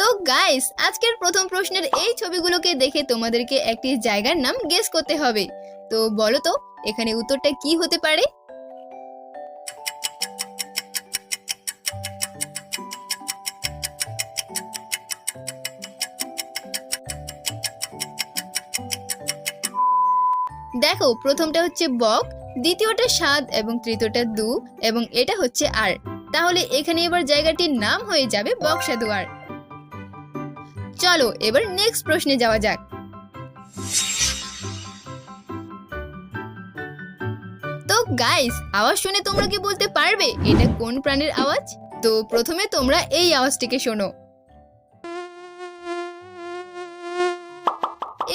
তো গাইস আজকের প্রথম প্রশ্নের এই ছবিগুলোকে দেখে তোমাদেরকে একটি জায়গার নাম গেস করতে হবে। তো বলো তো, এখানে উত্তরটা কি হতে পারে? দেখো, প্রথমটা হচ্ছে বক, দ্বিতীয়টা স্বাদ এবং তৃতীয়টা দু, এবং এটা হচ্ছে আর। তাহলে এখানে এবার জায়গাটির নাম হয়ে যাবে বক্সাদুয়ার চলো, এবার নেক্সট প্রশ্নে যাওয়া যাক। তো গাইস আওয়াজ শুনে তোমরা কি বলতে পারবে? এটা কোন প্রাণীর আওয়াজ? তো প্রথমে তোমরা এই আওয়াজটিকে শোনো।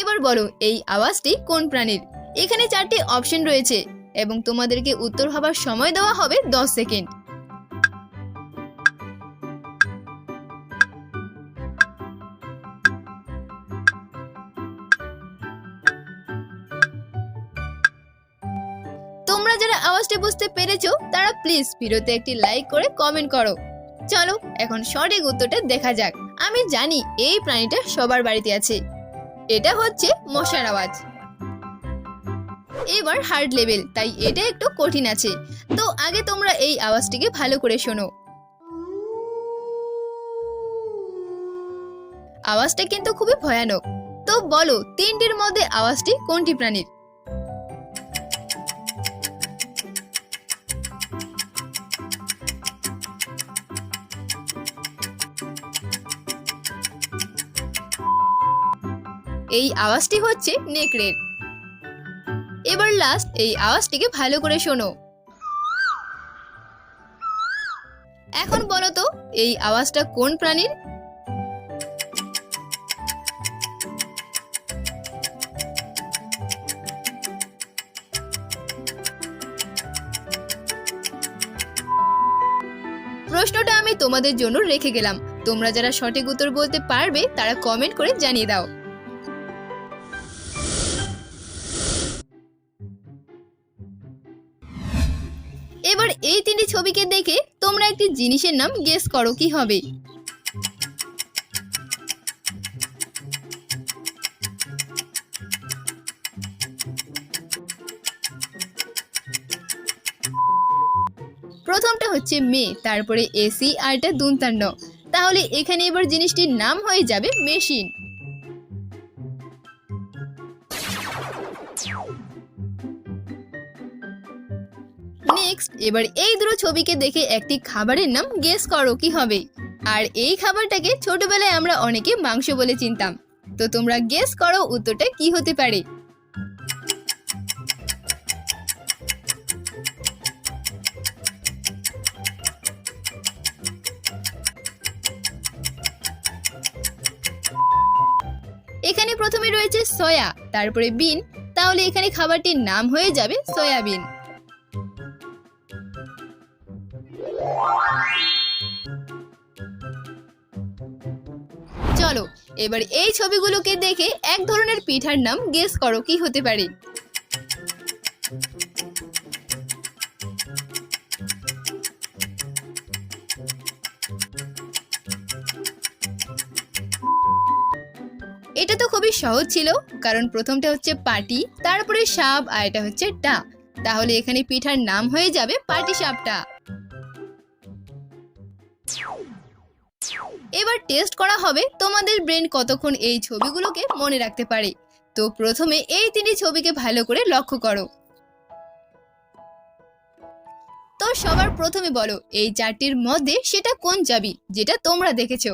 এবার বলো, এই আওয়াজটি কোন প্রাণীর? এখানে চারটি অপশন রয়েছে, এবং তোমাদেরকে উত্তর হবার সময় দেওয়া হবে দশ সেকেন্ড। তোমরা যারা আওয়াজটা বুঝতে পেরেছ, তারা প্লিজ ভিডিওতে একটি লাইক করে কমেন্ট করো। চলো, এখন সঠিক উত্তরটা দেখা যাক। আমি জানি এই প্রাণীটা সবার বাড়িতে আছে। এটা হচ্ছে মশার আওয়াজ। এবার হার্ড লেভেল তাই এটা একটু কঠিন আছে। তো আগে তোমরা এই আওয়াজটিকে ভালো করে শোনো। আওয়াজটা কিন্তু খুবই ভয়ানক। তো বলো, তিনটির মধ্যে আওয়াজটি কোনটি প্রাণীর? এই আওয়াজটি হচ্ছে নেকড়ের। এবার লাস্ট এই আওয়াজটিকে ভালো করে শোনো। এখন বলো তো, এই আওয়াজটা কোন প্রাণীর? প্রশ্নটা আমি তোমাদের জন্য রেখে গেলাম। তোমরা যারা সঠিক উত্তর বলতে পারবে, তারা কমেন্ট করে জানিয়ে দাও। এবার এই তিনটি ছবিকে দেখে তোমরা একটি জিনিসের নাম গেস করো, কি হবে? প্রথমটা হচ্ছে মেয়ে, তারপরে এসি আর এটা দুন্তান্ন। তাহলে এখানে এবার জিনিসটির নাম হয়ে যাবে মেশিন নেক্সট এবার এই দুটো ছবিকে দেখে একটি খাবারের নাম গেস করো কি হবে। আর এই খাবারটাকে ছোটবেলায় আমরা অনেকে মাংস বলে চিনতাম। তো তোমরা গেস করো উত্তরটা কি হতে পারে। এখানে প্রথমে রয়েছে সয়া তারপরে বিন তাহলে এখানে খাবারটির নাম হয়ে যাবে সয়াবিন চলো, এবার এই ছবিগুলোকে দেখে এক ধরনের পিঠার নাম গেস করো কি হতে পারে। এটা তো খুবই সহজ ছিল, কারণ প্রথমটা হচ্ছে পাটি, তারপরে সাপ আর এটা হচ্ছে টা তাহলে এখানে পিঠার নাম হয়ে যাবে পাটি সাপটা। এবার টেস্ট করা হবে তোমাদের ব্রেন কতক্ষণ এই ছবিগুলোকে মনে রাখতে পারে। তো প্রথমে এই তিনটি ছবিকে ভালো করে লক্ষ্য করো। তো সবার প্রথমে বলো, এই চারটির মধ্যে সেটা কোন চাবি, যেটা তোমরা দেখেছ?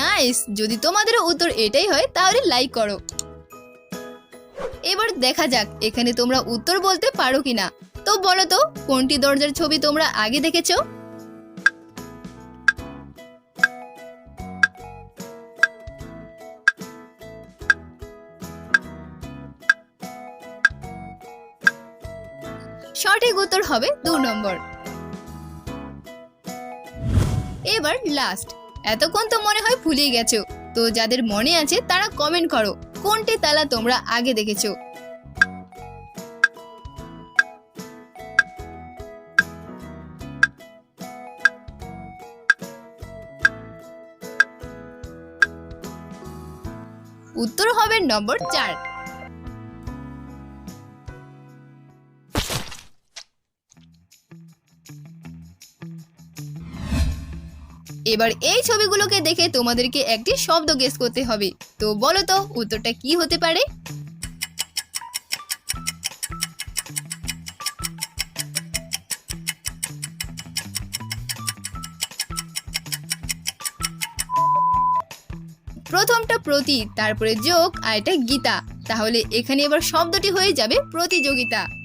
নাইস যদি তোমাদের উত্তর এটাই হয়, তাহলে লাইক করো। এবার দেখা যাক, এখানে তোমরা উত্তর বলতে পারো কিনা। তো বলো তো, কোনটি দরজার ছবি তোমরা আগে দেখেছ? সঠিক উত্তর হবে দু নম্বর। এবার লাস্ট এতক্ষণ তো মনে হয় ভুলিয়ে গেছো। তো যাদের মনে আছে, তারা কমেন্ট করো। কোনটি তালা তোমরা আগে দেখেছ? উত্তর হবে নম্বর চার। এবার এই ছবিগুলোকে দেখে তোমাদেরকে একটি শব্দ গেস করতে হবে। তো বলো তো, উত্তরটা কি হতে পারে? প্রথমটা প্রতি তারপরে যোগ, আর এটা গীতা। তাহলে এখানে এবার শব্দটি হয়ে যাবে প্রতিযোগিতা।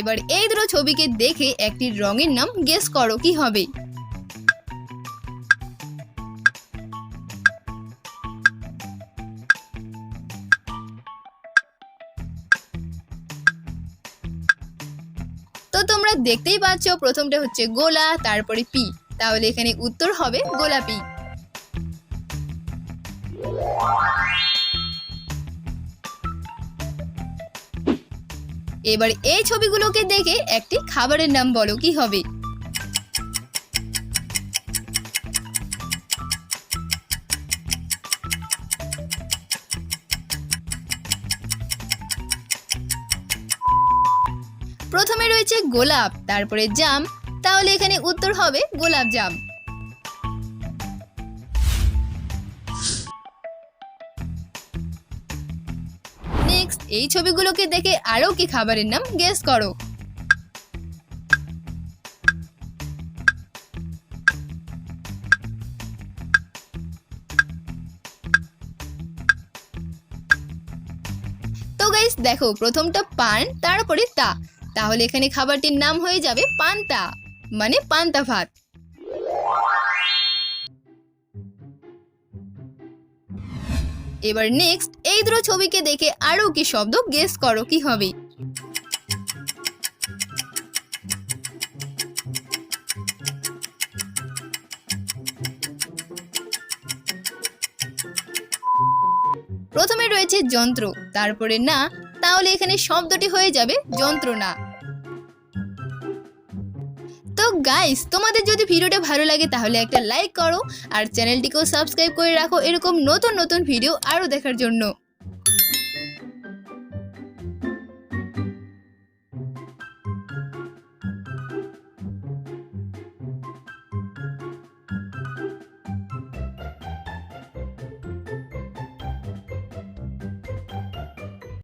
এবার এই দুটো ছবিকে দেখে একটি রঙের নাম গেস করো কি হবে। তো তোমরা দেখতেই পাচ্ছ, প্রথমটা হচ্ছে গোলা, তারপরে পি। তাহলে এখানে উত্তর হবে গোলাপি। এবার এই ছবিগুলোকে দেখে একটি খাবারের নাম বলো, কি হবে? প্রথমে রয়েছে গোলাপ, তারপরে জাম, তাহলে এখানে উত্তর হবে গোলাপ জাম। নেক্সট এই ছবিগুলোকে দেখে আরও কি খাবারের নাম গেস করো। তো গাইস দেখো, প্রথমটা পান, তারপরে তা। তাহলে এখানে খাবারটির নাম হয়ে যাবে পান্তা মানে পান্তা ভাত। এবার নেক্সট এই দুটো ছবিকে দেখে আরও কি শব্দ গেস করো, কি হবে? প্রথমে রয়েছে যন্ত্র, তারপরে না, তাহলে এখানে শব্দটি হয়ে যাবে যন্ত্রণা। গাইস তোমাদের যদি ভিডিওটা ভালো লাগে, তাহলে একটা লাইক করো আর চ্যানেলটিকেও সাবস্ক্রাইব করে রাখো এরকম নতুন নতুন ভিডিও আরও দেখার জন্য।